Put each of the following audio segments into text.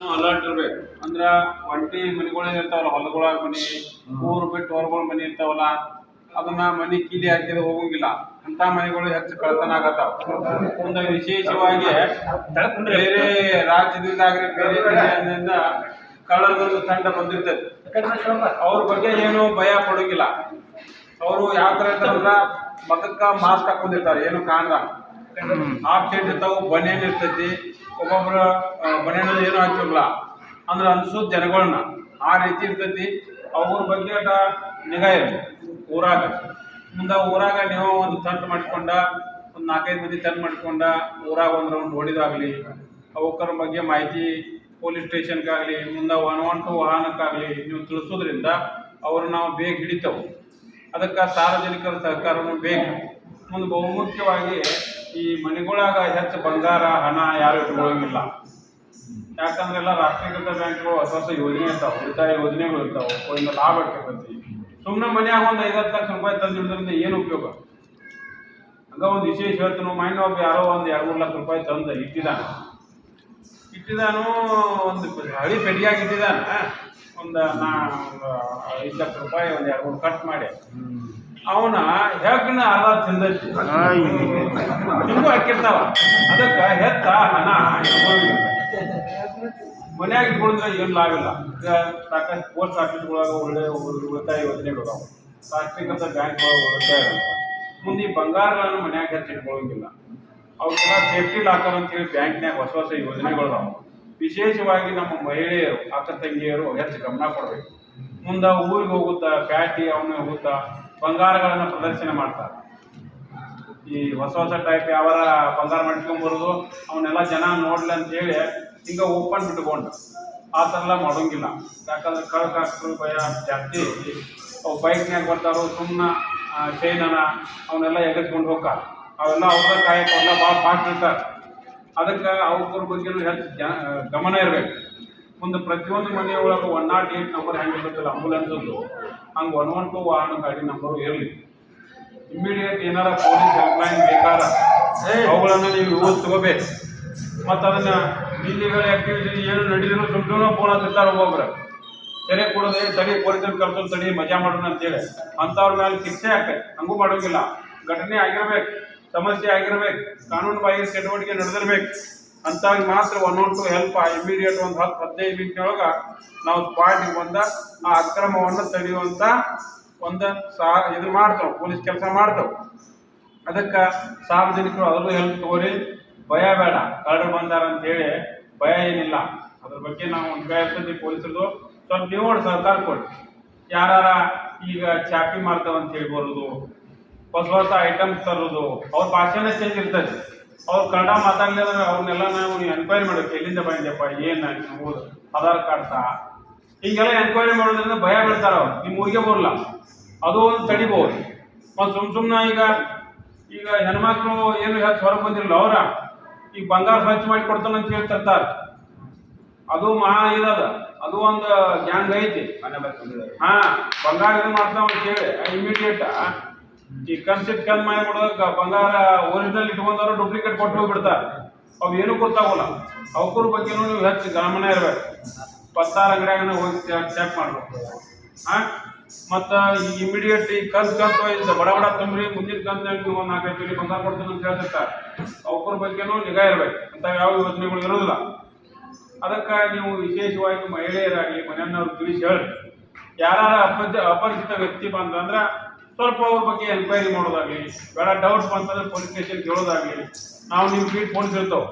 Alert ಇರ್ಬೇಕು. ಅಂದ್ರ ಒಂಟಿ ಮನಿಗಳು ಇರ್ತಾವಲ್ಲ ಹೊಲಗೊಳಗ ಮನಿ ಊರು ಬಿಟ್ಟು ಹೊರಗಳ ಮನಿ ಇರ್ತಾವಲ್ಲ ಅದನ್ನ ಮನಿ ಕೀಲಿ ಹಾಕಿದ್ರೆ ಹೋಗಂಗಿಲ್ಲ. ಅಂತ ಮನೆಗಳು ಹೆಚ್ಚು ಕಳ್ತನ ಆಗತ್ತಾವ. ಒಂದು ವಿಶೇಷವಾಗಿ ಬೇರೆ ರಾಜ್ಯದಿಂದ ಆಗ್ರಿ ಬೇರೆ ಜಿಲ್ಲೆಯಿಂದ ಕಳ್ಳರದೊಂದು ತಂಡ ಬಂದಿರ್ತೈತಿ ಅವ್ರ ಬಗ್ಗೆ ಏನು ಭಯ ಪಡೋಂಗಿಲ್ಲ. ಅವರು ಯಾವ ತರ ಇರ್ತಾರಂದ್ರ ಮಕ್ಕ ಮಾಸ್ಕ್ ಹಾಕೊಂಡಿರ್ತಾರೆ ಏನು ಕಾಣದ ಆಫ್ ಶರ್ಟ್ ಇರ್ತಾವ ಬನೇನ್ ಇರ್ತೈತಿ. ಒಬ್ಬೊಬ್ರು ಬನಿಯನ್ ಏನೂ ಹಾಕಿರಲ್ಲ ಅಂದ್ರೆ ಅನ್ಸೋ ಜನಗಳನ್ನ ಆ ರೀತಿ ಇರ್ತೈತಿ. ಅವ್ರ ಬಗ್ಗೆ ಅಟ ನಿಗಾ ಇರ್ಬೇಕು ಊರಾಗ. ಮುಂದ ಊರಾಗ ನೀವು ಒಂದು ತಂಟ್ ಮಾಡಿಕೊಂಡ, ಒಂದು ನಾಲ್ಕೈದು ಮಂದಿ ತಂಟ್ ಮಾಡಿಕೊಂಡ, ಊರಾಗ ಒಂದು ರೌಂಡ್ ಹೊಡಿದಾಗ್ಲಿ ಅವಕ್ಕರ ಬಗ್ಗೆ ಮಾಹಿತಿ ಪೊಲೀಸ್ ಸ್ಟೇಷನ್ಗಾಗಲಿ, ಮುಂದೆ ಒನ್ ಒನ್ ಟು ವಾಹನಕ್ಕಾಗಲಿ ನೀವು ತಿಳಿಸೋದ್ರಿಂದ ಅವರು ನಾವು ಬೇಗ ಹಿಡಿತೇವೆ. ಅದಕ್ಕೆ ಸಾರ್ವಜನಿಕರ ಸಹಕಾರನೂ ಬೇಕು ಮುಂದೆ ಬಹುಮುಖ್ಯವಾಗಿ ಈ ಮನೆಗಳಾಗ ಹೆಚ್ಚು ಬಂಗಾರ, ಹಣ ಯಾರು ಇಟ್ಕೊಳ್ಳೋಂಗಿಲ್ಲ ಯಾಕಂದ್ರೆ ಎಲ್ಲ ರಾಷ್ಟ್ರೀಕೃತ ಬ್ಯಾಂಕ್ಗಳು ಹೊಸ ಹೊಸ ಯೋಜನೆ ಇರ್ತಾವೆ, ಉಳಿತಾಯ ಯೋಜನೆಗಳು ಇರ್ತಾವೆ ಒಂದು ಲಾಭ ಇರ್ತೈತಿ ಸುಮ್ಮನೆ ಮನ್ಯಾಗ ಒಂದು ಐವತ್ತು ಲಕ್ಷ ರೂಪಾಯಿ ತಂದಿಡೋದ್ರಿಂದ ಏನು ಉಪಯೋಗ? ಹಂಗ ಒಂದು ವಿಶೇಷ ಹೇಳ್ತೀನಿ ಮೈಂಡ್ ಒಬ್ಬ ಯಾರೋ ಒಂದು ಎರಡು ಮೂರು ಲಕ್ಷ ರೂಪಾಯಿ ತಂದು ಇಟ್ಟಿದ್ದಾನೆ ಇಟ್ಟಿದಾನು ಒಂದು ಹಳಿ ಪೆಟ್ಟಿಗೆಯಾಗಿ ಇಟ್ಟಿದ್ದಾನೆ ಒಂದು ನಾ ಒಂದು ಐದು ಲಕ್ಷ ರೂಪಾಯಿ ಒಂದು ಎರಡು ಮೂರು ಕಟ್ ಮಾಡಿ. ಅವನ ಹೆಗ್ನ ಅಲ್ಲ ತಿಂದೈತಿ. ಹಿಂಗೂ ಹಾಕಿರ್ತಾವ. ಅದಕ್ಕೆ ಹೆತ್ತ ಹಣ ಮನ್ಯಾಗ ಇಟ್ಕೊಂಡ್ರೆ ಏನು ಲಾಭ ಇಲ್ಲ ಈಗ ಸಾಕಷ್ಟು ಪೋಸ್ಟ್ ಆಫೀಸ್ಗಳಾಗ ಒಳ್ಳೆ ಉಳಿತಾಯ ಯೋಜನೆಗಳು ಅದಾವ ರಾಷ್ಟ್ರೀಕೃತ ಬ್ಯಾಂಕ್ ಉಳಿತಾಯ. ಮುಂದೆ ಈ ಬಂಗಾರಗಳನ್ನು ಮನ್ಯಾಗ ಹೆಚ್ಚು ಇಟ್ಕೊಳ್ಳೋಂಗಿಲ್ಲ ಅವಕ್ಕೆಲ್ಲ ಸೇಫ್ಟಿ ಲಾಕರ್ ಅಂತೇಳಿ ಬ್ಯಾಂಕ್ನ್ಯಾಗ ಹೊಸ ಹೊಸ ಯೋಜನೆಗಳು ಅದಾವ. ವಿಶೇಷವಾಗಿ ನಮ್ಮ ಮಹಿಳೆಯರು ಅಕ್ಕ ತಂಗಿಯರು ಹೆಚ್ಚು ಗಮನ ಕೊಡಬೇಕು. ಮುಂದೆ ಊರಿಗೆ ಹೋಗುತ್ತಾ ಪ್ಯಾಟಿ ಅವನೇ ಹೋಗುತ್ತಾ ಬಂಗಾರಗಳನ್ನು ಪ್ರದರ್ಶನ ಮಾಡ್ತಾರೆ. ಈ ಹೊಸ ಹೊಸ ಟೈಪ್ ಯಾವಾರ ಬಂಗಾರ ಮಾಡ್ಕೊಂಬರೋದು ಅವನ್ನೆಲ್ಲ ಜನ ನೋಡ್ಲಿ ಅಂತ ಹೇಳಿ ಹಿಂಗ ಓಪನ್ ಬಿಟ್ಕೊಂಡು ಆ ಥರ ಎಲ್ಲ ಮಾಡೋಂಗಿಲ್ಲ. ಯಾಕಂದ್ರೆ ಕಳ್ ಹಾಕ್ರು ಭಯ ಜಾಸ್ತಿ. ಅವು ಬೈಕ್ನ್ಯಾಗ ಬರ್ತಾರೋ ಸುಮ್ಮನೆ ಚೈನನ ಅವನ್ನೆಲ್ಲ ಎಗಸ್ಕೊಂಡು ಹೋಗ್ತಾರೆ. ಅವೆಲ್ಲ ಅವ್ರ ಕಾಯಕ ಎಲ್ಲ ಭಾಳ ಫಾಸ್ಟ್ ಇರ್ತಾರೆ. ಅದಕ್ಕೆ ಅವ್ರ ಬಗ್ಗೆ ಹೆಚ್ಚು ಗಮನ ಇರಬೇಕು. ಮುಂದೆ ಪ್ರತಿಯೊಂದು ಮನೆಯೊಳಗೆ ಒನ್ ನಾಟ್ ಏಟ್ ನಂಬರ್ ಹೆಂಗೆ ಇರುತ್ತಲ್ಲ ಆಂಬುಲೆನ್ಸದ್ದು ಹಂಗೆ ಒನ್ ಒನ್ ಟು ವಾಹನ ಗಾಡಿ ನಂಬರು ಇರಲಿ. ಇಮಿಡಿಯೇಟ್ ಏನಾರ ಪೊಲೀಸ್ ಹೆಲ್ಪ್ಲೈನ್ ಬೇಕಾರ ಅವುಗಳನ್ನು ನೀವು ಯೂಸ್ ತಗೋಬೇಕು. ಮತ್ತು ಅದನ್ನ ಇಲ್ಲಿಗಳ ಆಕ್ಟಿವಿಟಿ ಏನು ನಡೆದಿರೋ ಸುಮ್ ಸುಮ್ಮನೆ ಫೋನ್ ಹತ್ತಿರ್ತಾರೆ ಒಬ್ಬೊಬ್ರು. ಸೆರೆ ಕೊಡೋದೇ ತಡಿ ಪೊಲೀಸರು ಕರ್ಕೊಂಡು ತಡಿ ಮಜಾ ಮಾಡೋಣ ಅಂತೇಳಿ. ಅಂಥವ್ರ ಮೇಲೆ ಶಿಕ್ಷೆ ಆಗ್ತೈತೆ ಹಂಗೂ ಮಾಡೋಂಗಿಲ್ಲ. ಘಟನೆ ಆಗಿರ್ಬೇಕು ಸಮಸ್ಯೆ ಆಗಿರ್ಬೇಕು ಕಾನೂನು ಬಾಹಿರ ಚಟುವಟಿಕೆ ನಡೆದಿರ್ಬೇಕು. ಅಂಥವ್ರಿಗೆ ಮಾತ್ರ one one two help immediate ಒಂದು ಹತ್ತು ಹದಿನೈದು ಒಳಗ ನಾವು ಸ್ಪಾಟಿಗೆ ಬಂದ ಆ ಅಕ್ರಮವನ್ನು ತಡೆಯುವಂಥ ಒಂದು ಸಾ ಇದು ಮಾಡ್ತೇವೆ, ಪೊಲೀಸ್ ಕೆಲಸ ಮಾಡ್ತೇವೆ. ಅದಕ್ಕೆ ಸಾರ್ವಜನಿಕರು ಅದರಲ್ಲೂ ಹೆಲ್ಪ್ ತಗೋರಿ, ಭಯ ಬೇಡ ಕರಡು ಬಂದಾರ ಅಂತ ಹೇಳಿ ಭಯ ಏನಿಲ್ಲ. ಅದ್ರ ಬಗ್ಗೆ ನಾವು ಒಂದು ಭಯ ಇರ್ತದೆ ಪೊಲೀಸರದು. ಸ್ವಲ್ಪ ನೀವು ಸಹಕಾರ ಕೊಡಿ. ಯಾರ ಈಗ ಚಾಪಿ ಮಾಡ್ತಾವಂತ ಹೇಳಿ ಬರೋದು ಹೊಸ ಹೊಸ ಐಟಮ್ಸ್ ತರೋದು. ಅವ್ರ ಭಾಷೆನೇ ಚೇಂಜ್ ಇರ್ತದೆ. ಅವ್ರು ಕನ್ನಡ ಮಾತಾಡ್ಲಿಲ್ಲ ಅವ್ರನ್ನೆಲ್ಲ ನಾವು ಎನ್ಕ್ವೈರಿ ಮಾಡಬೇಕು ಎಲ್ಲಿಂದ ಬಂದಿದ್ದಪ್ಪ ಏನು ಓದು ಆಧಾರ್ ಕಾರ್ಡ್ ತಾ ಹೀಗೆಲ್ಲ ಎನ್ಕ್ವೈರಿ ಮಾಡೋದ್ರಿಂದ ಭಯ ಬೀಳ್ತಾರ ಅವ್ರು. ನಿಮ್ಮ ಊರಿಗೆ ಬರಲ್ಲ. ಅದು ಒಂದು ತಡಿಬಹುದು ಮತ್ತು ಸುಮ್ ಸುಮ್ಮನೆ ಈಗ ಈಗ ಹೆಣ್ಮಕ್ಳು ಏನು ಹೆಚ್ಚು ಹೊರಗೆ ಬಂದಿರಲ್ಲ ಅವ್ರ? ಈಗ ಬಂಗಾರ ಸ್ವಚ್ಛ ಮಾಡಿ ಕೊಡ್ತಾನೆ ಅಂತ ಹೇಳ್ತಿರ್ತಾರೆ ಅದು ಮಹಾ ಇದ ಅದು ಒಂದು ಗ್ಯಾಂಗ್ ಐತಿ ಹಾ ಬಂಗಾರ ಇದು ಮಾಡ್ತಾವ ಅಂತ ಹೇಳಿ ಇಮಿಡಿಯೇಟ್ ಈ ಕನ್ಸಿಟ್ ಕನ್ ಮಾಡಿ ಬಿಡೋದಕ್ಕ ಬಂಗಾರ ಒರಿಜಿನಲ್ ಇಟ್ಕೊಂಡವ್ರು ಡೂಪ್ಲಿಕೇಟ್ ಕೊಟ್ಟು ಹೋಗ್ಬಿಡ್ತಾರೆ ಅವು ಏನೂ ಗೊತ್ತಾಗಲ್ಲ. ಅವಕ್ರ ಬಗ್ಗೆನೂ ನೀವು ಹೆಚ್ಚು ಗಮನ ಇರ್ಬೇಕು. ಪತ್ತಾರ ಅಂಗಡಿಯಾಗನ ಹೋಗಿ ಚೆಕ್ ಮಾಡ್ಬೇಕು. ಹಾ ಮತ್ತ ಈ ಇಮಿಡಿಯೇಟ್ ಈ ಕಂತ್ ಕಂತ ಬಡ ಬಡ ತುಂಬ್ರಿ, ಮುಂದಿನ ಕಂತ ನೀವು ನಾಲ್ಕೈದು ತೊಲಿ ಬಂಗಾರ ಕೊಡ್ತೀನಿ ಅಂತ ಹೇಳ್ತಿರ್ತಾರೆ ಅವ್ರ ಬಗ್ಗೆನೂ ನಿಗಾ ಇರ್ಬೇಕು. ಅಂತ ಯಾವ ಯೋಜನೆಗಳು ಇರೋದಿಲ್ಲ. ಅದಕ್ಕೆ ನೀವು ವಿಶೇಷವಾಗಿ ಮಹಿಳೆಯರಾಗಿ ಮನೆಯನ್ನವ್ರು ತಿಳಿಸಿ ಹೇಳಿ ಯಾರ ಅಪರಿಚ ಅಪರಿಚಿತ ವ್ಯಕ್ತಿ ಬಂತಂದ್ರೆ ಸ್ವಲ್ಪ ಅವ್ರ ಬಗ್ಗೆ ಎನ್ಕ್ವೈರಿ ಮಾಡೋದಾಗ್ಲಿ, ಬೇಡ ಡೌಟ್ಸ್ ಬಂತಂದ್ರೆ ಪೊಲೀಸ್ ಸ್ಟೇಷನ್ ಕೇಳೋದಾಗ್ಲಿ, ನಾವು ನಿಮ್ಮ ಫೀಟ್ ಪೊಲೀಸ್ ಇರ್ತಾವೆ.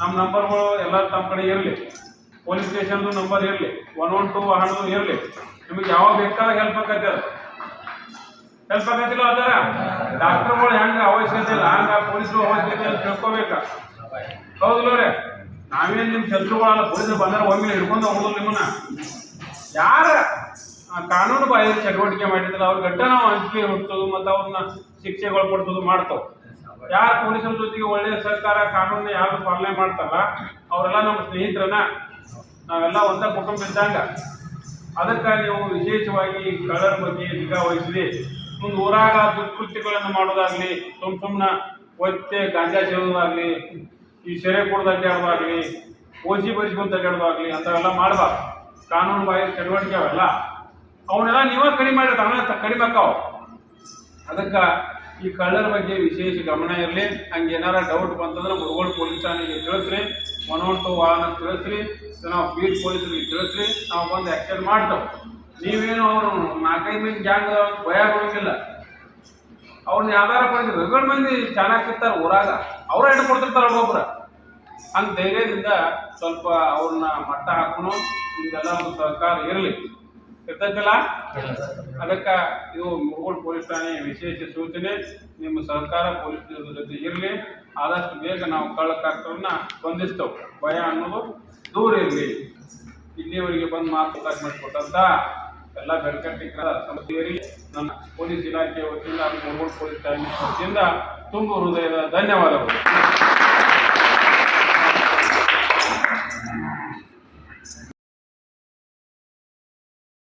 ನಮ್ಮ ನಂಬರ್ಗಳು ಎಲ್ಲ ತಮ್ಮ ಕಡೆ ಇರಲಿ. ಪೊಲೀಸ್ ಸ್ಟೇಷನ್ದು ನಂಬರ್ ಇರಲಿ ಒನ್ ಒನ್ ಟು ವಾಹನದು ಇರಲಿ. ನಿಮಗೆ ಯಾವಾಗ ಬೇಕಾದಾಗ ಹೆಲ್ಪ್ ಆಗತ್ತೆ ಅದು. ಹೆಲ್ಪ್ ಆಗತ್ತಿಲ್ಲ ಅದರ? ಡಾಕ್ಟರ್ಗಳು ಹೆಂಗ ಅವಶ್ಯಕತೆ ಇಲ್ಲ, ಹಂಗ ಪೊಲೀಸ್ ಅವಶ್ಯಕತೆ ಅಂತ ತಿಳ್ಕೊಬೇಕ? ಹೌದಿಲ್ಲ ನಾವೇನು ನಿಮ್ಮ ಶತ್ರುಗಳಲ್ಲ ಪೊಲೀಸರು ಬಂದ್ರೆ ಒಮ್ಮೆ ಹಿಡ್ಕೊಂಡು ಹೋಗೋದು ನಿಮ್ಮನ್ನ. ಯಾರ ಕಾನೂನು ಬಾಹಿರ ಚಟುವಟಿಕೆ ಮಾಡಿದ್ರೆ ಅವ್ರ ಗಡ್ಡ ನಾವು ಹಂಚಿಕೆ ಹುಟ್ಟೋದು ಮತ್ತು ಅವ್ರನ್ನ ಶಿಕ್ಷೆಗಳು ಕೊಡ್ಸೋದು ಮಾಡ್ತಾವ್. ಯಾರು ಪೊಲೀಸರ ಜೊತೆಗೆ ಒಳ್ಳೆಯ ಸರ್ಕಾರ ಕಾನೂನ ಯಾರು ಪಾಲನೆ ಮಾಡ್ತಾರಲ್ಲ, ಅವರೆಲ್ಲ ನಮ್ಮ ಸ್ನೇಹಿತರನ್ನ ನಾವೆಲ್ಲ ಒಂದ ಕುಟುಂಬ ಇದ್ದಂಗ. ಅದಕ್ಕಾಗಿ ನೀವು ವಿಶೇಷವಾಗಿ ಕಳ್ಳರ ಬಗ್ಗೆ ನಿಗಾ ವಹಿಸಿದೆ ಮುಂದೆ ಊರಾಗ ದುಷ್ಕೃತ್ಯಗಳನ್ನು ಮಾಡೋದಾಗ್ಲಿ ಸುಮ್ ಸುಮ್ಮನೆ ಒತ್ತೆ ಗಾಂಜಾ ಸೇರೋದಾಗ್ಲಿ ಈ ಸೆರೆ ಕುಡ್ದು ಅಡ್ಡಾಡೋದಾಗ್ಲಿ ಓಜಿ ಬರಿಸ್ಕೊಂತ ಅಡ್ಡಾಡೋದಾಗ್ಲಿ ಅಂತವೆಲ್ಲ ಮಾಡಬಾರ್ದು. ಕಾನೂನು ಬಾಹಿರ ಚಟುವಟಿಕೆ ಅವೆಲ್ಲ. ಅವನ್ನೆಲ್ಲ ನೀವ ಕಡಿಮೆ ಮಾಡಿ ತಾವೇ ಕಡಿಮೆ ಆಕಾವ ಅದಕ್ಕೆ ಈ ಕಳ್ಳರ ಬಗ್ಗೆ ವಿಶೇಷ ಗಮನ ಇರಲಿ. ಹಂಗೆ ಏನಾರ ಡೌಟ್ ಬಂತಂದ್ರೆ ಮುರುಗೋಳ್ ಪೊಲೀಸ್ ಠಾಣೆಗೆ ತಿಳಿಸ್ರಿ. ಮನೋಂಟು ವಾಹನ ತಿಳಿಸ್ರಿ. ನಾವು ಬೀಟ್ ಪೊಲೀಸರಿಗೆ ತಿಳಿಸ್ರಿ. ನಾವು ಬಂದು ಆಕ್ಷನ್ ಮಾಡ್ತೇವೆ. ನೀವೇನು ಅವರು ನಾಲ್ಕೈದು ಮಂದಿ ಗ್ಯಾಂಗ್ ಭಯ ಕೊಡೋಂಗಿಲ್ಲ ಅವ್ರನ್ನ ಯಾವ್ದಾರ ಪಡೆದು ರಗಡ್ ಮಂದಿ ಚೆನ್ನಾಗಿರ್ತಾರೆ ಊರಾಗ. ಅವ್ರ ಹೆಣ್ಣು ಕೊಡ್ತಿರ್ತಾರೆ ಒಬ್ಬೊಬ್ರ. ಹಂಗೆ ಧೈರ್ಯದಿಂದ ಸ್ವಲ್ಪ ಅವ್ರನ್ನ ಮಟ್ಟ ಹಾಕೋನು. ಹಿಂಗೆಲ್ಲ ಒಂದು ಸರ್ಕಾರ ಇರಲಿ. ಇರ್ತೈತಿಲ್ಲ? ಅದಕ್ಕೆ ಇದು ಮುಗೋಳ್ ಪೊಲೀಸ್ ಠಾಣೆ ವಿಶೇಷ ಸೂಚನೆ ನಿಮ್ಮ ಸರ್ಕಾರ ಪೊಲೀಸ್ ಜೊತೆ ಇರಲಿ ಆದಷ್ಟು ಬೇಗ ನಾವು ಕಳ್ಳಕಾರ್ತವನ್ನ ಬಂಧಿಸ್ತೇವೆ. ಭಯ ಅನ್ನೋದು ದೂರ ಇರಲಿ. ಇಲ್ಲಿಯವರೆಗೆ ಬಂದು ಮಾತು ಅವಕಾಶ ಮಾಡಿಕೊಟ್ಟಂತ ಎಲ್ಲ ಬೆಳಕಟ್ಟಿ ಸಮಸ್ಯೆಯಲ್ಲಿ ನನ್ನ ಪೊಲೀಸ್ ಇಲಾಖೆ ವತಿಯಿಂದ ಮುಗೋಳ್ ಪೊಲೀಸ್ ಠಾಣೆ ವತಿಯಿಂದ ತುಂಬ ಹೃದಯದ ಧನ್ಯವಾದಗಳು.